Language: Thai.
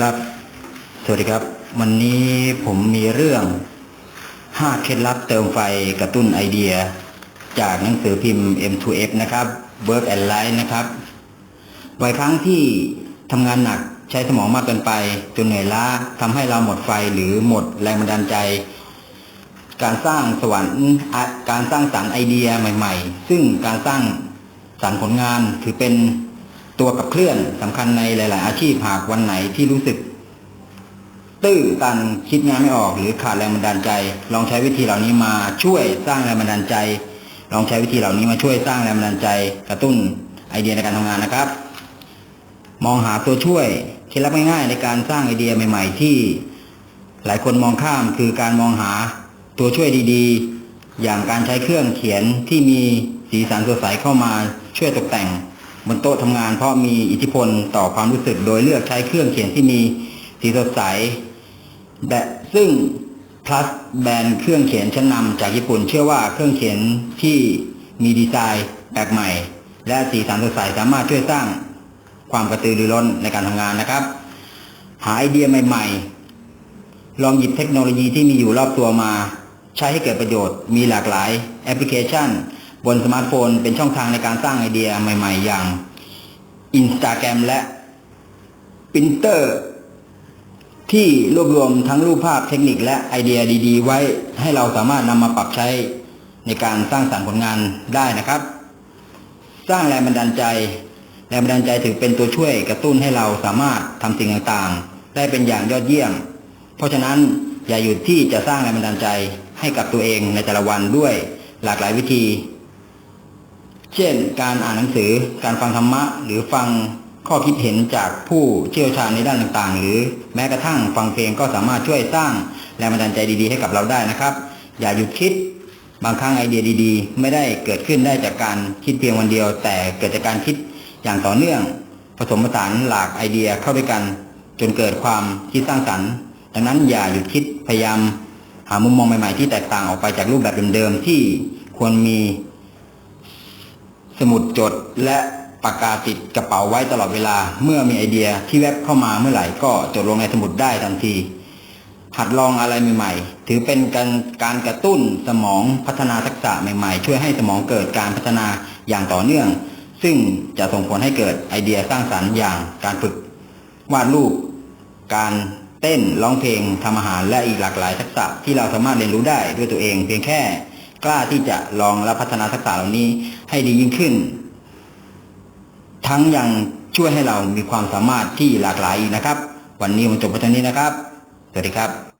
ครับ สวัสดีครับ วันนี้ผมมีเรื่อง 5 เคล็ดลับเติมไฟกระตุ้นไอเดีย จากหนังสือพิมพ์ M2F นะครับ Work and Life นะครับบ่อยครั้งที่ทำงานหนักใช้สมองมากเกินไป จนเหนื่อยล้าทำให้เราหมดไฟหรือหมดแรงบันดาลใจ การสร้างสวรรค์การสร้างสรรค์ไอเดียใหม่ ๆ ซึ่งการสร้างสรรค์ผลงานถือเป็น ตัวกับเคลื่อนสำคัญในหลาย ๆ อาชีพหากวันไหนที่รู้สึก ตื้อตันคิดงานไม่ออก หรือขาดแรงบันดาลใจ ลองใช้วิธีเหล่านี้มาช่วยสร้างแรงบันดาลใจ ลองใช้วิธีเหล่านี้มาช่วยสร้างแรงบันดาลใจ กระตุ้นไอเดียในการทำงานนะครับ มองหาตัวช่วยเคล็ดลับง่าย ๆ ในการสร้างไอเดียใหม่ ๆ ที่หลายคนมองข้ามคือการมองหาตัวช่วยดีๆ อย่างการใช้เครื่องเขียนที่มีสีสันสดใสเข้ามาช่วยตกแต่ง บนโต๊ะทำงาน เพราะมีอิทธิพลต่อความรู้สึก โดยเลือกใช้เครื่องเขียนที่มีสีสดใสแต่ซึ่ง plus แบรนด์เครื่องเขียนชั้นนำจากญี่ปุ่น เชื่อว่าเครื่องเขียนที่มีดีไซน์แปลกใหม่ และสีสันสดใสสามารถช่วยสร้างความกระตือรือร้นในการทำงานนะครับ หาไอเดียใหม่ ๆ ลองหยิบเทคโนโลยีที่มีอยู่รอบตัวมา ใช้ให้เกิดประโยชน์ มีหลากหลายแอปพลิเคชัน บนสมาร์ทโฟนเป็นช่องทางในการสร้างไอเดียใหม่ ๆ อย่าง Instagram และ Pinter ที่รวบรวมทั้งรูปภาพเทคนิคและไอเดียดี ๆ ไว้ให้เราสามารถนำมาปรับใช้ในการสร้างสรรค์ผลงานได้นะครับ สร้างแรงบันดาลใจแรงบันดาลใจถือเป็นตัวช่วยกระตุ้นให้เราสามารถทำสิ่งต่างๆ ได้เป็นอย่างยอดเยี่ยม เพราะฉะนั้นอย่าหยุดที่จะสร้างแรงบันดาลใจให้กับตัวเองในแต่ละวันด้วยหลากหลายวิธี เช่น การอ่านหนังสือ การฟังธรรมะ หรือฟังข้อคิดเห็นจากผู้เชี่ยวชาญในด้านต่างๆ หรือแม้กระทั่งฟังเพลงก็สามารถช่วยสร้างแรงบันดาลใจดีๆ ให้กับเราได้นะครับ อย่าหยุดคิด บางครั้งไอเดียดีๆ ไม่ได้เกิดขึ้นได้จากการคิดเพียงวันเดียว แต่เกิดจากการคิดอย่างต่อเนื่อง ผสมผสานหลากไอเดียเข้าด้วยกัน จนเกิดความคิดสร้างสรรค์ ดังนั้นอย่าหยุดคิดพยายาม หามุมมองใหม่ๆที่แตกต่างออกไปจากรูปแบบเดิมๆที่ควรมี สมุดจดและปากกาติดกระเป๋าไว้ตลอดเวลา เมื่อมีไอเดียที่แวบเข้ามาเมื่อไหร่ก็จดลงในสมุดได้ทันที หัดลองอะไรใหม่ๆ ถือเป็นการการกระตุ้นสมองพัฒนาทักษะใหม่ๆ ช่วยให้สมองเกิดการพัฒนาอย่างต่อเนื่อง ซึ่งจะส่งผลให้เกิดไอเดียสร้างสรรค์อย่างการฝึก วาดรูป การเต้นร้องเพลงทำอาหารและอีกหลากหลายทักษะที่เราสามารถเรียนรู้ได้ด้วยตัวเองเพียงแค่ กล้าที่จะลองและพัฒนาทักษะเหล่านี้ให้ดียิ่งขึ้น ทั้งยังช่วยให้เรามีความสามารถที่หลากหลายนะครับ วันนี้มันจบไปเท่านี้นะครับ สวัสดีครับ